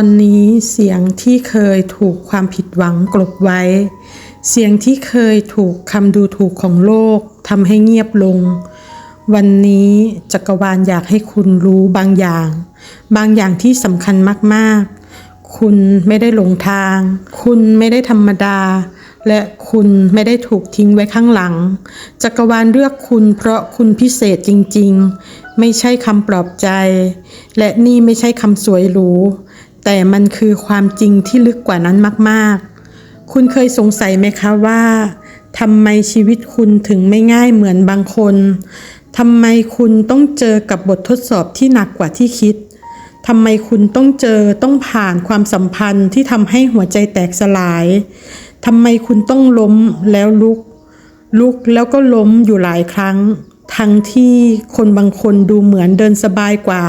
อนนี้เสียงที่เคยถูกความผิดหวังกลบไว้ เสียงที่เคยถูกคำดูถูกของโลกทำให้เงียบลง วันนี้จักรวาลอยากให้คุณรู้บางอย่าง บางอย่างที่สำคัญมากๆ คุณไม่ได้หลงทาง คุณไม่ได้ธรรมดา และคุณไม่ได้ถูกทิ้งไว้ข้างหลัง จักรวาลเลือกคุณเพราะคุณพิเศษจริง ๆ ไม่ใช่คำปลอบใจ และนี่ไม่ใช่คำสวยหรู แต่มันคือความจริงที่ลึกกว่านั้นมาก ๆ คุณเคยสงสัยไหมคะว่าทำไมชีวิตคุณถึงไม่ง่ายเหมือนบางคนทำไมคุณต้องเจอกับบททดสอบที่หนักกว่าที่คิดทำไมคุณต้องเจอต้องผ่านความสัมพันธ์ที่ทำให้หัวใจแตกสลายทำไมคุณต้องล้มแล้วลุก ลุกแล้วก็ล้มอยู่หลายครั้ง ทั้งที่คนบางคนดูเหมือนเดินสบายกว่า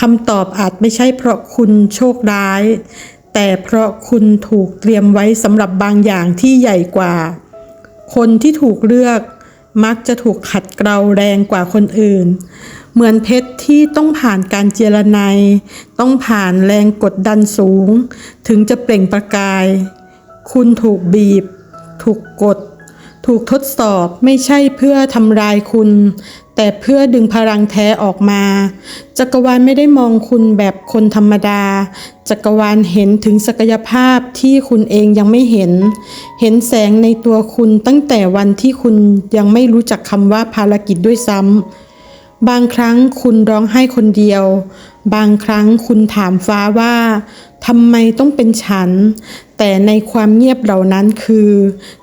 คำตอบอาจไม่ใช่เพราะคุณโชคร้าย แต่เพราะคุณถูกเตรียมไว้สำหรับบางอย่างที่ใหญ่กว่า คนที่ถูกเลือกมักจะถูกขัดเกลาแรงกว่าคนอื่น เหมือนเพชรที่ต้องผ่านการเจรไนยต้องผ่านแรงกดดันสูง ถึงจะเปล่งประกาย คุณถูกบีบ ถูกกด ถูกทดสอบไม่ใช่เพื่อทำลายคุณ แต่เพื่อดึงพลังแท้ออกมา จักรวาลไม่ได้มองคุณแบบคนธรรมดา จักรวาลเห็นถึงศักยภาพที่คุณเองยังไม่เห็น เห็นแสงในตัวคุณตั้งแต่วันที่คุณยังไม่รู้จักคำว่าภารกิจด้วยซ้ำบางครั้งคุณร้องไห้คนเดียว บางครั้งคุณถามฟ้าว่าทำไมต้องเป็นฉัน แต่ในความเงียบเหล่านั้นคือ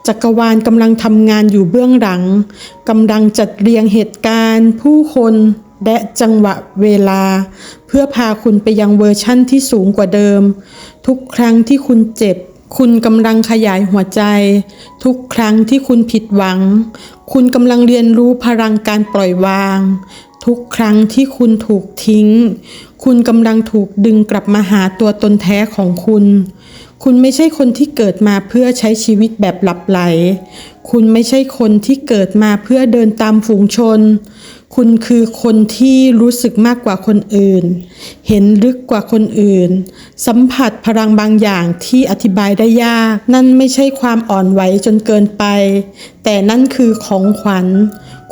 จักรวาลกำลังทำงานอยู่เบื้องหลังกำลังจัดเรียงเหตุการณ์ ผู้คนและจังหวะเวลา เพื่อพาคุณไปยังเวอร์ชั่นที่สูงกว่าเดิม ทุกครั้งที่คุณเจ็บ คุณกำลังขยายหัวใจ ทุกครั้งที่คุณผิดหวัง คุณกำลังเรียนรู้พลังการปล่อยวาง ทุกครั้งที่คุณถูกทิ้ง คุณกำลังถูกดึงกลับมาหาตัวตนแท้ของคุณ คุณไม่ใช่คนที่เกิดมาเพื่อใช้ชีวิตแบบหลับไหล คุณไม่ใช่คนที่เกิดมาเพื่อเดินตามฝูงชน คุณคือคนที่รู้สึกมากกว่าคนอื่น เห็นลึกกว่าคนอื่น สัมผัสพลังบางอย่างที่อธิบายได้ยาก นั่นไม่ใช่ความอ่อนไหวจนเกินไป แต่นั่นคือของขวัญ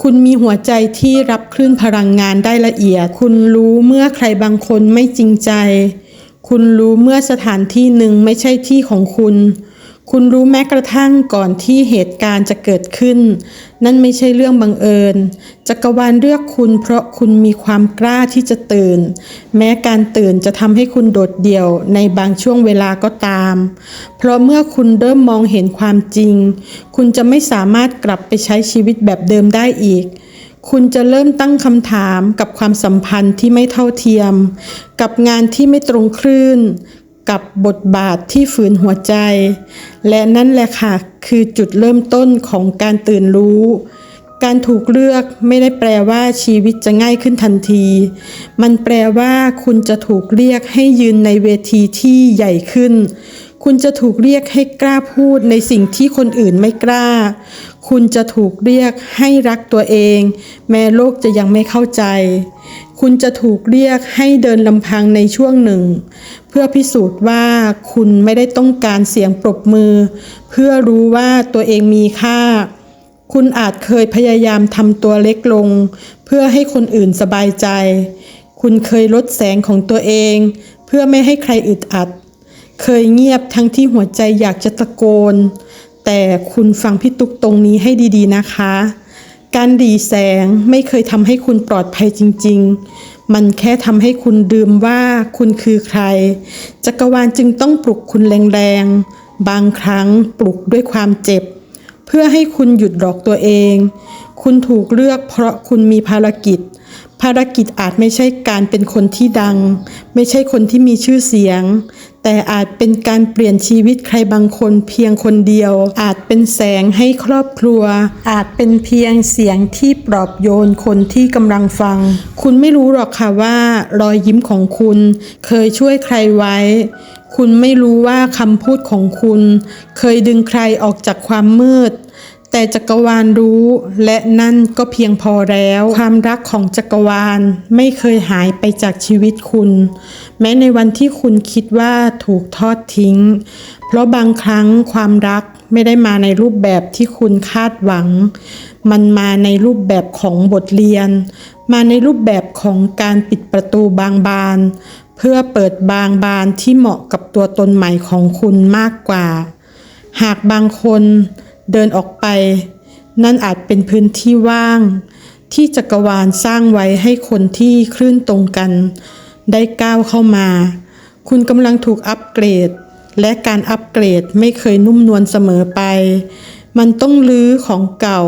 คุณมีหัวใจที่รับคลื่นพลังงานได้ละเอียด คุณรู้เมื่อใครบางคนไม่จริงใจ คุณรู้เมื่อสถานที่หนึ่งไม่ใช่ที่ของคุณ คุณรู้แม้กระทั่งก่อนที่เหตุการณ์จะเกิดขึ้น นั่นไม่ใช่เรื่องบังเอิญ จักรวาลเลือกคุณเพราะคุณมีความกล้าที่จะตื่น แม้การตื่นจะทำให้คุณโดดเดี่ยวในบางช่วงเวลาก็ตาม เพราะเมื่อคุณเริ่มมองเห็นความจริง คุณจะไม่สามารถกลับไปใช้ชีวิตแบบเดิมได้อีกคุณจะเริ่มตั้งคำถามกับความสัมพันธ์ที่ไม่เท่าเทียม กับงานที่ไม่ตรงคลื่น กับบทบาทที่ฝืนหัวใจ และนั่นแหละค่ะ คือจุดเริ่มต้นของการตื่นรู้ การถูกเลือกไม่ได้แปลว่าชีวิตจะง่ายขึ้นทันที มันแปลว่าคุณจะถูกเรียกให้ยืนในเวทีที่ใหญ่ขึ้น คุณจะถูกเรียกให้กล้าพูดในสิ่งที่คนอื่นไม่กล้า คุณจะถูกเรียกให้รักตัวเอง แม้โลกจะยังไม่เข้าใจ คุณจะถูกเรียกให้เดินลำพังในช่วงหนึ่ง เพื่อพิสูจน์ว่าคุณไม่ได้ต้องการเสียงปรบมือ เพื่อรู้ว่าตัวเองมีค่า คุณอาจเคยพยายามทำตัวเล็กลง เพื่อให้คนอื่นสบายใจ คุณเคยลดแสงของตัวเอง เพื่อไม่ให้ใครอึดอัด เคยเงียบทั้งที่หัวใจอยากจะตะโกน แต่คุณฟังพี่ตุ๊กตรงนี้ให้ดีๆนะคะ การดีแสงไม่เคยทำให้คุณปลอดภัยจริง ๆ มันแค่ทำให้คุณลืมว่าคุณคือใคร จักรวาลจึงต้องปลุกคุณแรงๆ บางครั้งปลุกด้วยความเจ็บ เพื่อให้คุณหยุดหลอกตัวเอง คุณถูกเลือกเพราะคุณมีภารกิจ ภารกิจอาจไม่ใช่การเป็นคนที่ดัง ไม่ใช่คนที่มีชื่อเสียง แต่อาจเป็นการเปลี่ยนชีวิตใครบางคนเพียงคนเดียว อาจเป็นแสงให้ครอบครัว อาจเป็นเพียงเสียงที่ปลอบโยนคนที่กำลังฟัง คุณไม่รู้หรอกค่ะว่ารอยยิ้มของคุณ เคยช่วยใครไว้ คุณไม่รู้ว่าคำพูดของคุณ เคยดึงใครออกจากความมืด แต่จักรวาลรู้และนั่นก็เพียงพอแล้ว ความรักของจักรวาลไม่เคยหายไปจากชีวิตคุณ แม้ในวันที่คุณคิดว่าถูกทอดทิ้ง เพราะบางครั้งความรักไม่ได้มาในรูปแบบที่คุณคาดหวัง มันมาในรูปแบบของบทเรียน มาในรูปแบบของการปิดประตูบางบาน เพื่อเปิดบางบานที่เหมาะกับตัวตนใหม่ของคุณมากกว่า หากบางคน เดินออกไป นั่นอาจเป็นพื้นที่ว่าง ที่จักรวาลสร้างไว้ให้คนที่คลื่นตรงกัน ได้ก้าวเข้ามา คุณกำลังถูกอัปเกรด และการอัปเกรดไม่เคยนุ่มนวลเสมอไป มันต้องลื้อของเก่า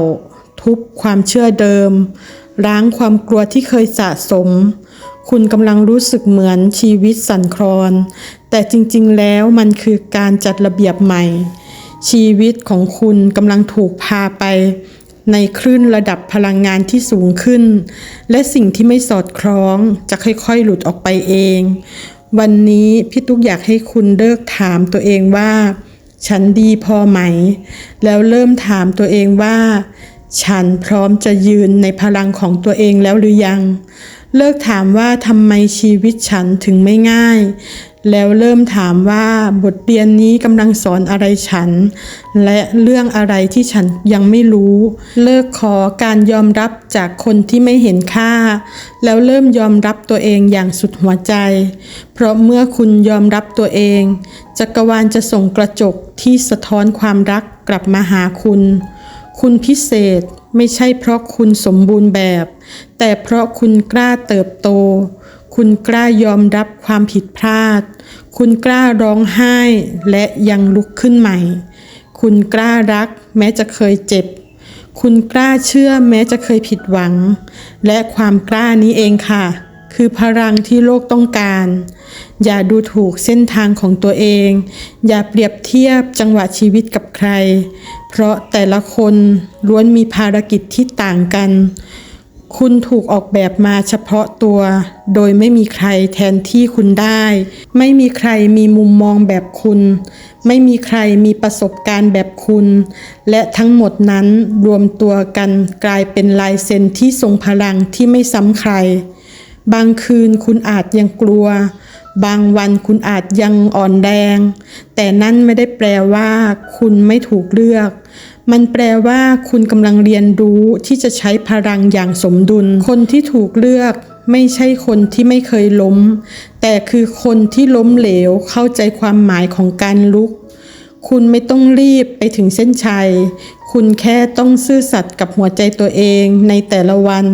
ทุบความเชื่อเดิม ล้างความกลัวที่เคยสะสม คุณกำลังรู้สึกเหมือนชีวิตสั่นคลอน แต่จริงๆแล้วมันคือการจัดระเบียบใหม่ ชีวิตของคุณกำลังถูกพาไป ในคลื่นระดับพลังงานที่สูงขึ้น และสิ่งที่ไม่สอดคล้องจะค่อยๆ หลุดออกไปเอง วันนี้พี่ตุ๊กอยากให้คุณเลิกถามตัวเองว่า ฉันดีพอไหม แล้วเริ่มถามตัวเองว่า ฉันพร้อมจะยืนในพลังของตัวเองแล้วหรือยังเลิกถามว่าทำไมชีวิตฉันถึงไม่ง่าย แล้วเริ่มถามว่าบทเรียนนี้กำลังสอนอะไรฉัน และเรื่องอะไรที่ฉันยังไม่รู้ เลิกขอการยอมรับจากคนที่ไม่เห็นค่า แล้วเริ่มยอมรับตัวเองอย่างสุดหัวใจ เพราะเมื่อคุณยอมรับตัวเอง จักรวาลจะส่งกระจกที่สะท้อนความรักกลับมาหาคุณ คุณพิเศษไม่ใช่เพราะคุณสมบูรณ์แบบ แต่เพราะคุณกล้าเติบโต คุณกล้ายอมรับความผิดพลาด คุณกล้าร้องไห้และยังลุกขึ้นใหม่ คุณกล้ารักแม้จะเคยเจ็บ คุณกล้าเชื่อแม้จะเคยผิดหวัง และความกล้านี้เองค่ะ คือพลังที่โลกต้องการ อย่าดูถูกเส้นทางของตัวเอง อย่าเปรียบเทียบจังหวะชีวิตกับใคร เพราะแต่ละคนล้วนมีภารกิจที่ต่างกัน คุณถูกออกแบบมาเฉพาะตัว โดยไม่มีใครแทนที่คุณได้ ไม่มีใครมีมุมมองแบบคุณ ไม่มีใครมีประสบการณ์แบบคุณ และทั้งหมดนั้นรวมตัวกันกลายเป็นลายเซ็นที่ทรงพลังที่ไม่ซ้ำใคร บางคืนคุณอาจยังกลัว บางวันคุณอาจยังอ่อนแรง แต่นั่นไม่ได้แปลว่าคุณไม่ถูกเลือก มันแปลว่าคุณกำลังเรียนรู้ที่จะใช้พลังอย่างสมดุล คนที่ถูกเลือกไม่ใช่คนที่ไม่เคยล้ม แต่คือคนที่ล้มเหลวเข้าใจความหมายของการลุก คุณไม่ต้องรีบไปถึงเส้นชัย คุณแค่ต้องซื่อสัตย์กับหัวใจตัวเองในแต่ละวัน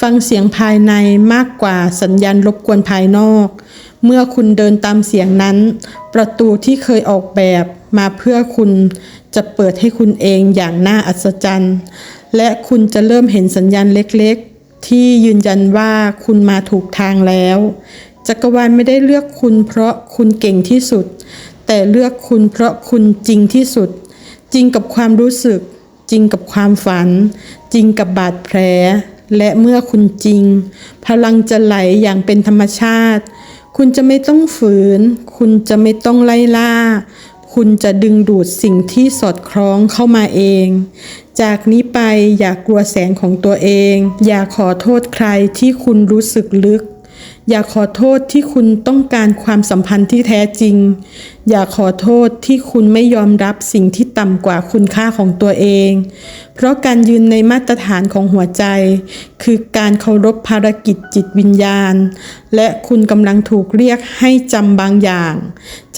ฟังเสียงภายในมากกว่าสัญญาณรบกวนภายนอก เมื่อคุณเดินตามเสียงนั้น ประตูที่เคยออกแบบ มาเพื่อคุณจะเปิดให้คุณเองอย่างน่าอัศจรรย์ และคุณจะเริ่มเห็นสัญญาณเล็กๆ ที่ยืนยันว่าคุณมาถูกทางแล้ว จักรวาลไม่ได้เลือกคุณเพราะคุณเก่งที่สุด แต่เลือกคุณเพราะคุณจริงที่สุด จริงกับความรู้สึก จริงกับความฝัน จริงกับบาดแผล และเมื่อคุณจริง พลังจะไหลอย่างเป็นธรรมชาติ คุณจะไม่ต้องฝืน คุณจะไม่ต้องไล่ล่า คุณจะดึงดูดสิ่งที่สอดคล้องเข้ามาเอง จากนี้ไปอย่ากลัวแสงของตัวเอง อย่าขอโทษใครที่คุณรู้สึกลึก อย่าขอโทษที่คุณต้องการความสัมพันธ์ที่แท้จริง อย่าขอโทษที่คุณไม่ยอมรับสิ่งที่ต่ำกว่าคุณค่าของตัวเอง เพราะการยืนในมาตรฐานของหัวใจ คือการเคารพภารกิจจิตวิญญาณ และคุณกำลังถูกเรียกให้จำบางอย่าง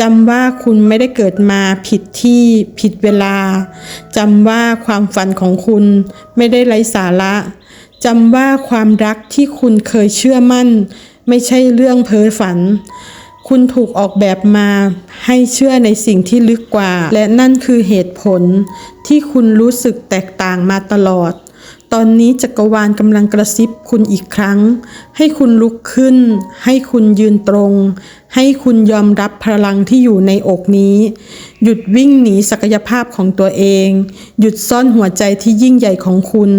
จำว่าคุณไม่ได้เกิดมาผิดที่ผิดเวลาจำว่าความฝันของคุณไม่ได้ไร้สาระจำว่าความรักที่คุณเคยเชื่อมั่น ไม่ใช่เรื่องเพ้อฝัน คุณถูกออกแบบมาให้เชื่อในสิ่งที่ลึกกว่า และนั่นคือเหตุผลที่คุณรู้สึกแตกต่างมาตลอด ตอนนี้จักรวาลกำลังกระซิบคุณอีกครั้ง ให้คุณลุกขึ้น ให้คุณยืนตรง ให้คุณยอมรับพลังที่อยู่ในอกนี้ หยุดวิ่งหนีศักยภาพของตัวเอง หยุดซ่อนหัวใจที่ยิ่งใหญ่ของคุณ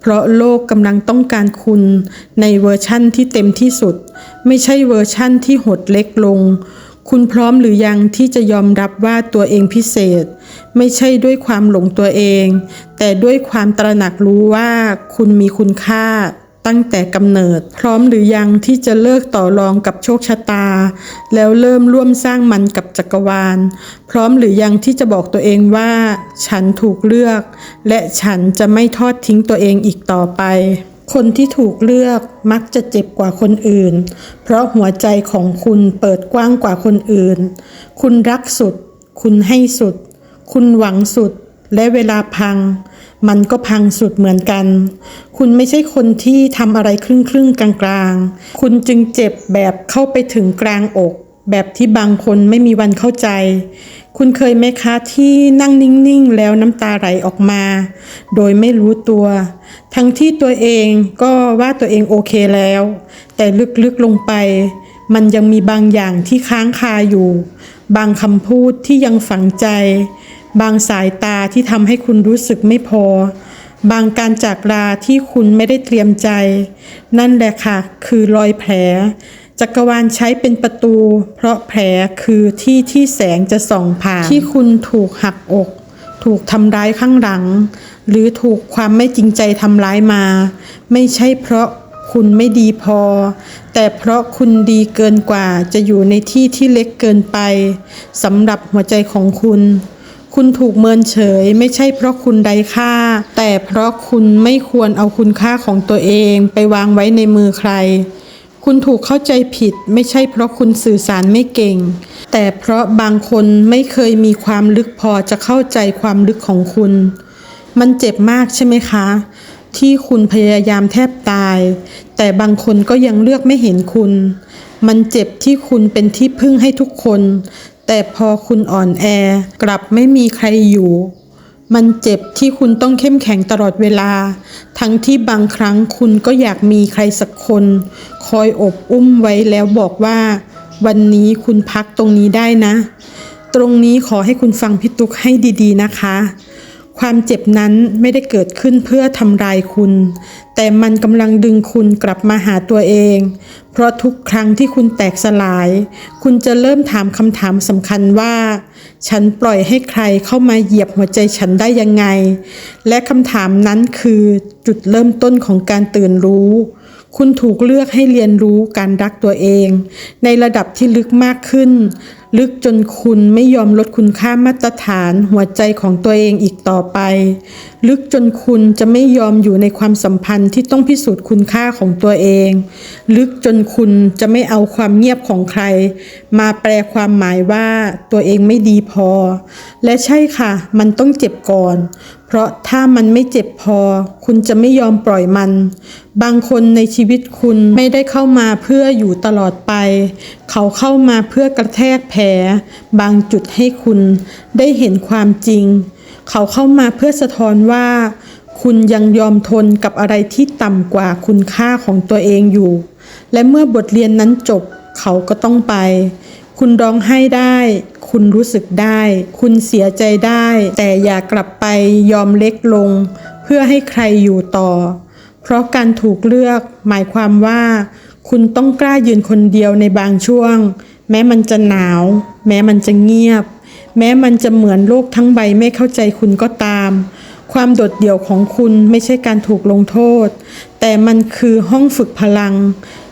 เพราะโลกกำลังต้องการคุณในเวอร์ชั่นที่เต็มที่สุด ไม่ใช่เวอร์ชั่นที่หดเล็กลง คุณพร้อมหรือยังที่จะยอมรับว่าตัวเองพิเศษ ไม่ใช่ด้วยความหลงตัวเอง แต่ด้วยความตระหนักรู้ว่าคุณมีคุณค่าตั้งแต่กำเนิด พร้อมหรือยังที่จะเลิกต่อรองกับโชคชะตา แล้วเริ่มร่วมสร้างมันกับจักรวาล พร้อมหรือยังที่จะบอกตัวเองว่า ฉันถูกเลือก และฉันจะไม่ทอดทิ้งตัวเองอีกต่อไป คนที่ถูกเลือกมักจะเจ็บกว่าคนอื่น เพราะหัวใจของคุณเปิดกว้างกว่าคนอื่น คุณรักสุด คุณให้สุด คุณหวังสุด และเวลาพัง มันก็พังสุดเหมือนกัน คุณไม่ใช่คนที่ทำอะไรครึ่งครึ่งๆกลางกลางๆ คุณจึงเจ็บแบบเข้าไปถึงกลางอก แบบที่บางคนไม่มีวันเข้าใจ คุณเคยไหมคะที่นั่งนิ่ง ๆ แล้วน้ำตาไหลออกมา โดยไม่รู้ตัว ทั้งที่ตัวเองก็ว่าตัวเองโอเคแล้ว แต่ลึก ๆ ลงไป มันยังมีบางอย่างที่ค้างคาอยู่ บางคำพูดที่ยังฝังใจ บางสายตาที่ทำให้คุณรู้สึกไม่พอ บางการจากลาที่คุณไม่ได้เตรียมใจ นั่นแหละค่ะ คือรอยแผล จักรวาลใช้เป็นประตู เพราะแผลคือที่ที่แสงจะส่องผ่านที่คุณถูกหักอก ถูกทำร้ายข้างหลัง หรือถูกความไม่จริงใจทำร้ายมา ไม่ใช่เพราะคุณไม่ดีพอ แต่เพราะคุณดีเกินกว่าจะอยู่ในที่ที่เล็กเกินไปสำหรับหัวใจของคุณ คุณถูกเมินเฉยไม่ใช่เพราะคุณไร้ค่า แต่เพราะคุณไม่ควรเอาคุณค่าของตัวเองไปวางไว้ในมือใคร คุณถูกเข้าใจผิดไม่ใช่เพราะคุณสื่อสารไม่เก่ง แต่เพราะบางคนไม่เคยมีความลึกพอจะเข้าใจความลึกของคุณ มันเจ็บมากใช่ไหมคะ ที่คุณพยายามแทบตาย แต่บางคนก็ยังเลือกไม่เห็นคุณ มันเจ็บที่คุณเป็นที่พึ่งให้ทุกคน แต่พอคุณอ่อนแอกลับไม่มีใครอยู่ มันเจ็บที่คุณต้องเข้มแข็งตลอดเวลา ทั้งที่บางครั้งคุณก็อยากมีใครสักคน คอยอบอุ้มไว้แล้วบอกว่า วันนี้คุณพักตรงนี้ได้นะ ตรงนี้ขอให้คุณฟังพี่ตุ๊กให้ดีๆนะคะ ความเจ็บนั้นไม่ได้เกิดขึ้นเพื่อทำลายคุณ แต่มันกำลังดึงคุณกลับมาหาตัวเอง เพราะทุกครั้งที่คุณแตกสลาย คุณจะเริ่มถามคำถามสำคัญว่า ฉันปล่อยให้ใครเข้ามาเหยียบหัวใจฉันได้ยังไง และคำถามนั้นคือจุดเริ่มต้นของการตื่นรู้คุณถูกเลือกให้เรียนรู้การรักตัวเอง ในระดับที่ลึกมากขึ้น ลึกจนคุณไม่ยอมลดคุณค่ามาตรฐานหัวใจของตัวเองอีกต่อไป ลึกจนคุณจะไม่ยอมอยู่ในความสัมพันธ์ที่ต้องพิสูจน์คุณค่าของตัวเอง ลึกจนคุณจะไม่เอาความเงียบของใคร มาแปลความหมายว่าตัวเองไม่ดีพอ และใช่ค่ะ มันต้องเจ็บก่อน เพราะถ้ามันไม่เจ็บพอ คุณจะไม่ยอมปล่อยมัน บางคนในชีวิตคุณไม่ได้เข้ามาเพื่ออยู่ตลอดไป เขาเข้ามาเพื่อกระแทกแผลบางจุดให้คุณได้เห็นความจริง เขาเข้ามาเพื่อสะท้อนว่า คุณยังยอมทนกับอะไรที่ต่ำกว่าคุณค่าของตัวเองอยู่ และเมื่อบทเรียนนั้นจบเขาก็ต้องไป คุณร้องไห้ได้ คุณรู้สึกได้ คุณเสียใจได้ แต่อย่ากลับไปยอมเล็กลง เพื่อให้ใครอยู่ต่อ เพราะการถูกเลือกหมายความว่า คุณต้องกล้ายืนคนเดียวในบางช่วง แม้มันจะหนาว แม้มันจะเงียบ แม้มันจะเหมือนโลกทั้งใบไม่เข้าใจคุณก็ตาม ความโดดเดี่ยวของคุณไม่ใช่การถูกลงโทษ แต่มันคือห้องฝึกพลัง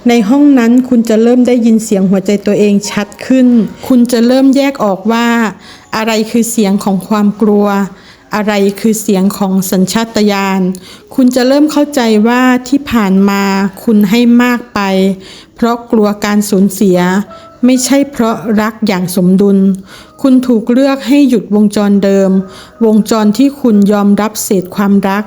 ในห้องนั้นคุณจะเริ่มได้ยินเสียงหัวใจตัวเองชัดขึ้น คุณจะเริ่มแยกออกว่า อะไรคือเสียงของความกลัวอะไรคือเสียงของสัญชาตญาณ คุณจะเริ่มเข้าใจว่าที่ผ่านมาคุณให้มากไป เพราะกลัวการสูญเสีย ไม่ใช่เพราะรักอย่างสมดุล คุณถูกเลือกให้หยุดวงจรเดิม วงจรที่คุณยอมรับเศษความรัก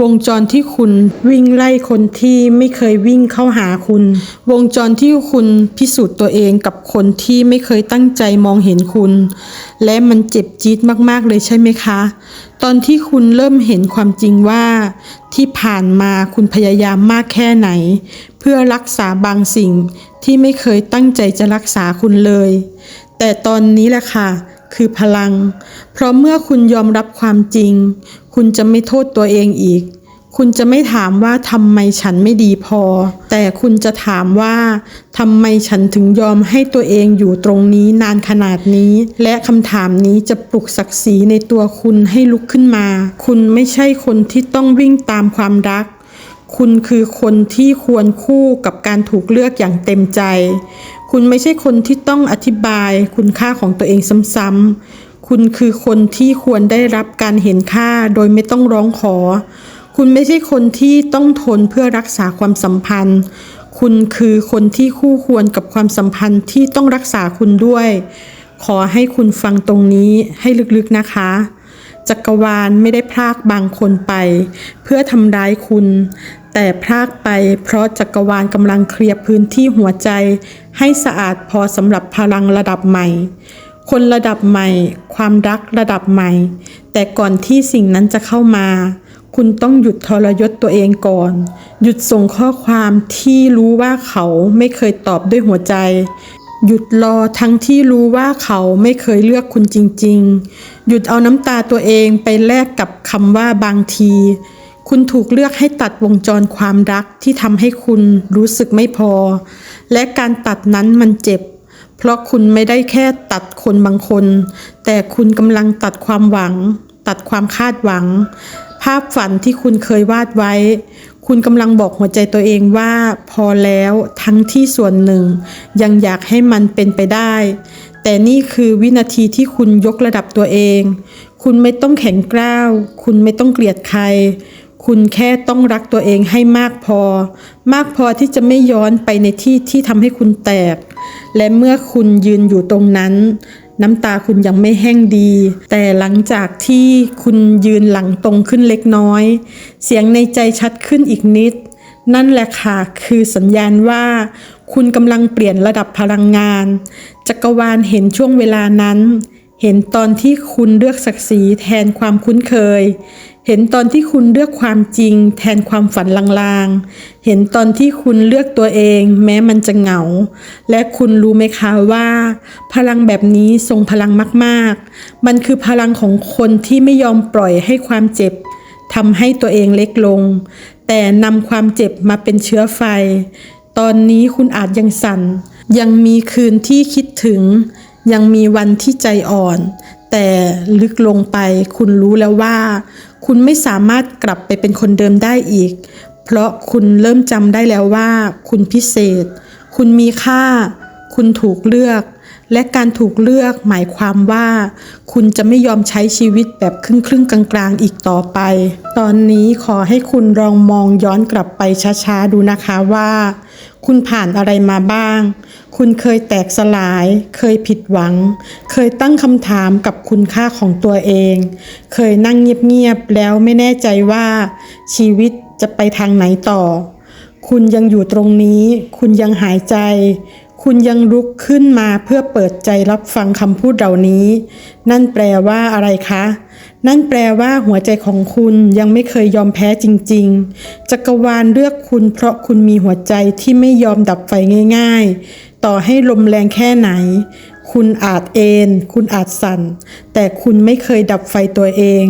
วงจรที่คุณวิ่งไล่คนที่ไม่เคยวิ่งเข้าหาคุณ วงจรที่คุณพิสูจน์ตัวเองกับคนที่ไม่เคยตั้งใจมองเห็นคุณ และมันเจ็บจี๊ดมากๆเลยใช่ไหมคะ ตอนที่คุณเริ่มเห็นความจริงว่า ที่ผ่านมาคุณพยายามมากแค่ไหน เพื่อรักษาบางสิ่ง ที่ไม่เคยตั้งใจจะรักษาคุณเลย แต่ตอนนี้แหละค่ะ คือพลัง เพราะเมื่อคุณยอมรับความจริง คุณจะไม่โทษตัวเองอีก คุณจะไม่ถามว่าทำไมฉันไม่ดีพอ แต่คุณจะถามว่าทำไมฉันถึงยอมให้ตัวเองอยู่ตรงนี้นานขนาดนี้ และคำถามนี้จะปลุกศักดิ์ศรีในตัวคุณให้ลุกขึ้นมา คุณไม่ใช่คนที่ต้องวิ่งตามความรัก คุณคือคนที่ควรคู่กับการถูกเลือกอย่างเต็มใจ คุณไม่ใช่คนที่ต้องอธิบายคุณค่าของตัวเองซ้ำๆ คุณคือคนที่ควรได้รับการเห็นค่าโดยไม่ต้องร้องขอ คุณไม่ใช่คนที่ต้องทนเพื่อรักษาความสัมพันธ์ คุณคือคนที่คู่ควรกับความสัมพันธ์ที่ต้องรักษาคุณด้วย ขอให้คุณฟังตรงนี้ให้ลึกๆนะคะ จักรวาลไม่ได้พรากบางคนไป เพื่อทำร้ายคุณ แต่พรากไปเพราะจักรวาลกำลังเคลียร์พื้นที่หัวใจ ให้สะอาดพอสำหรับพลังระดับใหม่ คนระดับใหม่ ความรักระดับใหม่ แต่ก่อนที่สิ่งนั้นจะเข้ามา คุณต้องหยุดทรยศตัวเองก่อน หยุดส่งข้อความที่รู้ว่าเขาไม่เคยตอบด้วยหัวใจหยุดรอทั้งที่รู้ว่าเขาไม่เคยเลือกคุณจริง ๆ หยุดเอาน้ำตาตัวเองไปแลกกับคำว่าบางที คุณถูกเลือกให้ตัดวงจรความรักที่ทำให้คุณรู้สึกไม่พอ และการตัดนั้นมันเจ็บ เพราะคุณไม่ได้แค่ตัดคนบางคน แต่คุณกำลังตัดความหวัง ตัดความคาดหวัง ภาพฝันที่คุณเคยวาดไว้ คุณกำลังบอกหัวใจตัวเองว่าพอแล้วทั้งที่ส่วนหนึ่ง ยังอยากให้มันเป็นไปได้ แต่นี่คือวินาทีที่คุณยกระดับตัวเอง คุณไม่ต้องแข็งกร้าว คุณไม่ต้องเกลียดใคร คุณแค่ต้องรักตัวเองให้มากพอ มากพอที่จะไม่ย้อนไปในที่ที่ทำให้คุณแตก และเมื่อคุณยืนอยู่ตรงนั้น น้ำตาคุณยังไม่แห้งดี แต่หลังจากที่คุณยืนหลังตรงขึ้นเล็กน้อย เสียงในใจชัดขึ้นอีกนิด นั่นแหละค่ะคือสัญญาณว่า คุณกำลังเปลี่ยนระดับพลังงาน จักรวาลเห็นช่วงเวลานั้น เห็นตอนที่คุณเลือกศักดิ์ศรีแทนความคุ้นเคย เห็นตอนที่คุณเลือกความจริง แทนความฝันลางๆ เห็นตอนที่คุณเลือกตัวเอง แม้มันจะเหงา และคุณรู้ไหมคะว่า พลังแบบนี้ทรงพลังมากๆ มันคือพลังของคนที่ไม่ยอมปล่อยให้ความเจ็บทำให้ตัวเองเล็กลง แต่นำความเจ็บมาเป็นเชื้อไฟ ตอนนี้คุณอาจยังสั่น ยังมีคืนที่คิดถึง ยังมีวันที่ใจอ่อน แต่ลึกลงไปคุณรู้แล้วว่า คุณไม่สามารถกลับไปเป็นคนเดิมได้อีก เพราะคุณเริ่มจำได้แล้วว่า คุณพิเศษ คุณมีค่า คุณถูกเลือก และการถูกเลือกหมายความว่า คุณจะไม่ยอมใช้ชีวิตแบบครึ่งครึ่งกลางๆอีกต่อไป ตอนนี้ขอให้คุณลองมองย้อนกลับไปช้าๆดูนะคะว่า คุณผ่านอะไรมาบ้าง คุณเคยแตกสลาย เคยผิดหวัง เคยตั้งคำถามกับคุณค่าของตัวเอง เคยนั่งเงียบๆแล้วไม่แน่ใจว่า ชีวิตจะไปทางไหนต่อ คุณยังอยู่ตรงนี้ คุณยังหายใจ คุณยังลุกขึ้นมาเพื่อเปิดใจรับฟังคำพูดเหล่านี้ นั่นแปลว่าอะไรคะ นั่นแปลว่าหัวใจของคุณยังไม่เคยยอมแพ้จริง ๆ จักรวาลเลือกคุณเพราะคุณมีหัวใจที่ไม่ยอมดับไฟง่าย ๆ ต่อให้ลมแรงแค่ไหน คุณอาจเอน คุณอาจสั่น แต่คุณไม่เคยดับไฟตัวเอง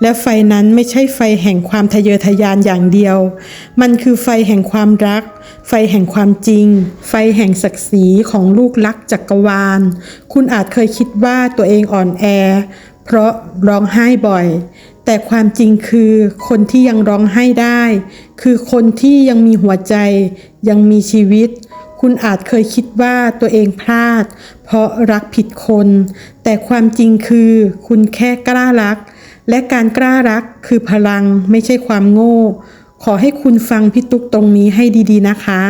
และไฟนั้นไม่ใช่ไฟแห่งความทะเยอทะยานอย่างเดียว มันคือไฟแห่งความรัก ไฟแห่งความจริง ไฟแห่งศักดิ์ศรีของลูกรักจักรวาล คุณอาจเคยคิดว่าตัวเองอ่อนแอ เพราะร้องไห้บ่อย แต่ความจริงคือคนที่ยังร้องไห้ได้ คือคนที่ยังมีหัวใจ ยังมีชีวิต คุณอาจเคยคิดว่าตัวเองพลาด เพราะรักผิดคน แต่ความจริงคือคุณแค่กล้ารัก และการกล้ารักคือพลังไม่ใช่ความโง่ ขอให้คุณฟังพี่ตุ๊กตรงนี้ให้ดีๆนะคะ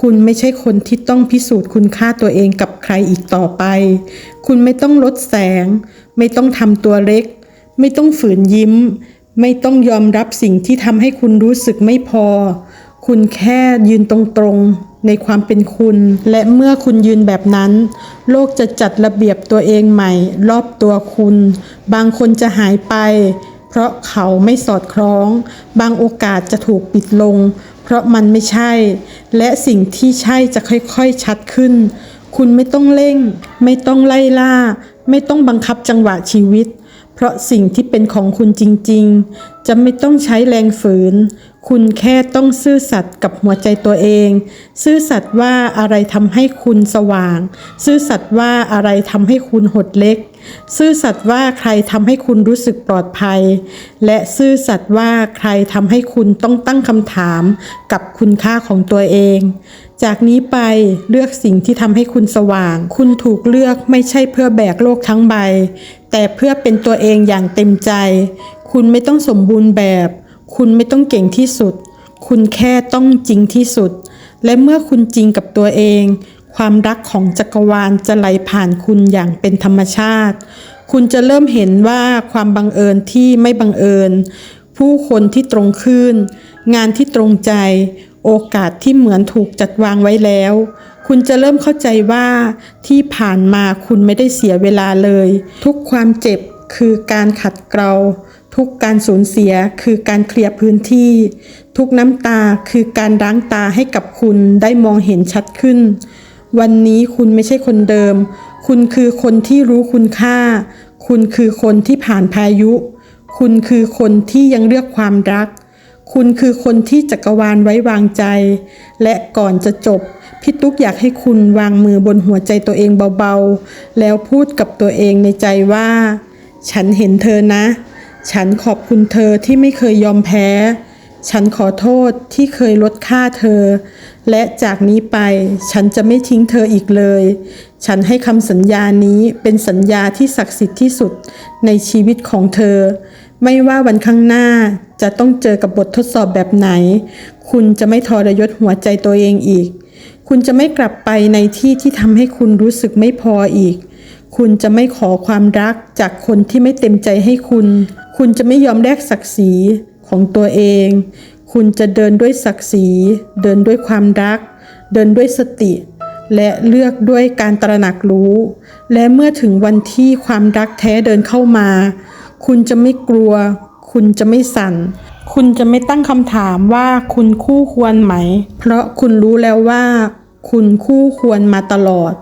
คุณไม่ใช่คนที่ต้องพิสูจน์คุณค่าตัวเองกับใครอีกต่อไป คุณไม่ต้องลดแสง ไม่ต้องทำตัวเล็ก ไม่ต้องฝืนยิ้ม ไม่ต้องยอมรับสิ่งที่ทำให้คุณรู้สึกไม่พอ คุณแค่ยืนตรงๆ ในความเป็นคุณ และเมื่อคุณยืนแบบนั้น โลกจะจัดระเบียบตัวเองใหม่ รอบตัวคุณ บางคนจะหายไป เพราะเขาไม่สอดคล้อง บางโอกาสจะถูกปิดลง เพราะมันไม่ใช่ และสิ่งที่ใช่จะค่อยๆชัดขึ้น คุณไม่ต้องเร่ง ไม่ต้องไล่ล่า ไม่ต้องบังคับจังหวะชีวิต เพราะสิ่งที่เป็นของคุณจริง ๆ จะไม่ต้องใช้แรงฝืน คุณแค่ต้องซื่อสัตย์กับหัวใจตัวเอง ซื่อสัตย์ว่าอะไรทำให้คุณสว่าง ซื่อสัตย์ว่าอะไรทำให้คุณหดเล็ก ซื่อสัตย์ว่าใครทำให้คุณรู้สึกปลอดภัย และซื่อสัตย์ว่าใครทำให้คุณต้องตั้งคำถามกับคุณค่าของตัวเอง จากนี้ไปเลือกสิ่งที่ทำให้คุณสว่าง คุณถูกเลือกไม่ใช่เพื่อแบกโลกทั้งใบ แต่เพื่อเป็นตัวเองอย่างเต็มใจ คุณไม่ต้องสมบูรณ์แบบ คุณไม่ต้องเก่งที่สุด คุณแค่ต้องจริงที่สุด และเมื่อคุณจริงกับตัวเอง ความรักของจักรวาลจะไหลผ่านคุณอย่างเป็นธรรมชาติ คุณจะเริ่มเห็นว่าความบังเอิญที่ไม่บังเอิญ ผู้คนที่ตรงขึ้น งานที่ตรงใจ โอกาสที่เหมือนถูกจัดวางไว้แล้ว คุณจะเริ่มเข้าใจว่าที่ผ่านมาคุณไม่ได้เสียเวลาเลย ทุกความเจ็บคือการขัดเกลาทุกการสูญเสียคือการเคลียร์พื้นที่ ทุกน้ำตาคือการล้างตาให้กับคุณได้มองเห็นชัดขึ้น วันนี้คุณไม่ใช่คนเดิม คุณคือคนที่รู้คุณค่า คุณคือคนที่ผ่านพายุ คุณคือคนที่ยังเลือกความรัก คุณคือคนที่จักรวาลไว้วางใจ และก่อนจะจบพี่ตุ๊กอยากให้คุณวางมือบนหัวใจตัวเองเบาๆ แล้วพูดกับตัวเองในใจว่า ฉันเห็นเธอนะ ฉันขอบคุณเธอที่ไม่เคยยอมแพ้ ฉันขอโทษที่เคยลดค่าเธอ และจากนี้ไปฉันจะไม่ทิ้งเธออีกเลย ฉันให้คำสัญญานี้เป็นสัญญาที่ศักดิ์สิทธิ์ที่สุดในชีวิตของเธอ ไม่ว่าวันข้างหน้าจะต้องเจอกับบททดสอบแบบไหน คุณจะไม่ทรยศหัวใจตัวเองอีก คุณจะไม่กลับไปในที่ที่ทำให้คุณรู้สึกไม่พออีก คุณจะไม่ขอความรักจากคนที่ไม่เต็มใจให้คุณ คุณจะไม่ยอมแลกศักดิ์ศรี ของตัวเอง คุณจะเดินด้วยศักดิ์ศรี เดินด้วยความรัก เดินด้วยสติ และเลือกด้วยการตระหนักรู้ และเมื่อถึงวันที่ความรักแท้เดินเข้ามา คุณจะไม่กลัว คุณจะไม่สั่น คุณจะไม่ตั้งคำถามว่าคุณคู่ควรไหม เพราะคุณรู้แล้วว่าคุณคู่ควรมาตลอด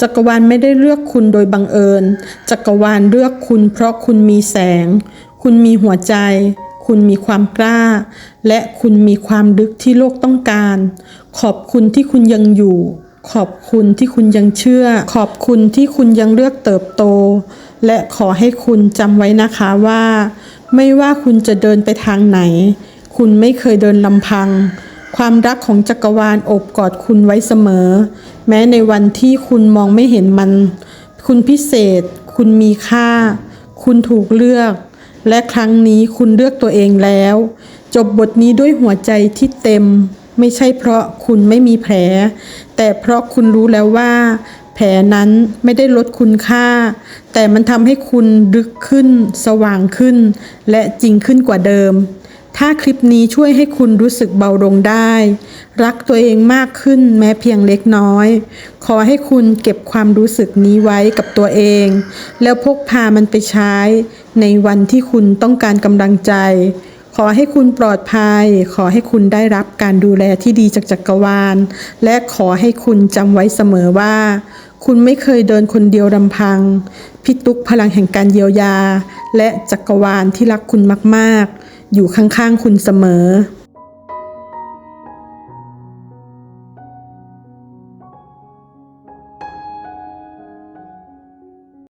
จักรวาลไม่ได้เลือกคุณโดยบังเอิญ จักรวาลเลือกคุณเพราะคุณมีแสง คุณมีหัวใจ คุณมีความกล้า และคุณมีความลึกที่โลกต้องการ ขอบคุณที่คุณยังอยู่ ขอบคุณที่คุณยังเชื่อ ขอบคุณที่คุณยังเลือกเติบโต และขอให้คุณจำไว้นะคะว่า ไม่ว่าคุณจะเดินไปทางไหน คุณไม่เคยเดินลำพัง ความรักของจักรวาลโอบกอดคุณไว้เสมอ แม้ในวันที่คุณมองไม่เห็นมัน คุณพิเศษ คุณมีค่า คุณถูกเลือก และครั้งนี้คุณเลือกตัวเองแล้ว จบบทนี้ด้วยหัวใจที่เต็ม ไม่ใช่เพราะคุณไม่มีแผล แต่เพราะคุณรู้แล้วว่า แผลนั้นไม่ได้ลดคุณค่า แต่มันทำให้คุณลึกขึ้น สว่างขึ้น และจริงขึ้นกว่าเดิม ถ้าคลิปนี้ช่วยให้คุณรู้สึกเบาลงได้ รักตัวเองมากขึ้นแม้เพียงเล็กน้อย ขอให้คุณเก็บความรู้สึกนี้ไว้กับตัวเอง แล้วพกพามันไปใช้ ในวันที่คุณต้องการกำลังใจ ขอให้คุณปลอดภัย ขอให้คุณได้รับการดูแลที่ดีจากจักรวาล และขอให้คุณจำไว้เสมอว่า คุณไม่เคยเดินคนเดียวลำพัง พิตุกพลังแห่งการเยียวยา และจักรวาลที่รักคุณมาก ๆ อยู่ข้างๆคุณเสมอ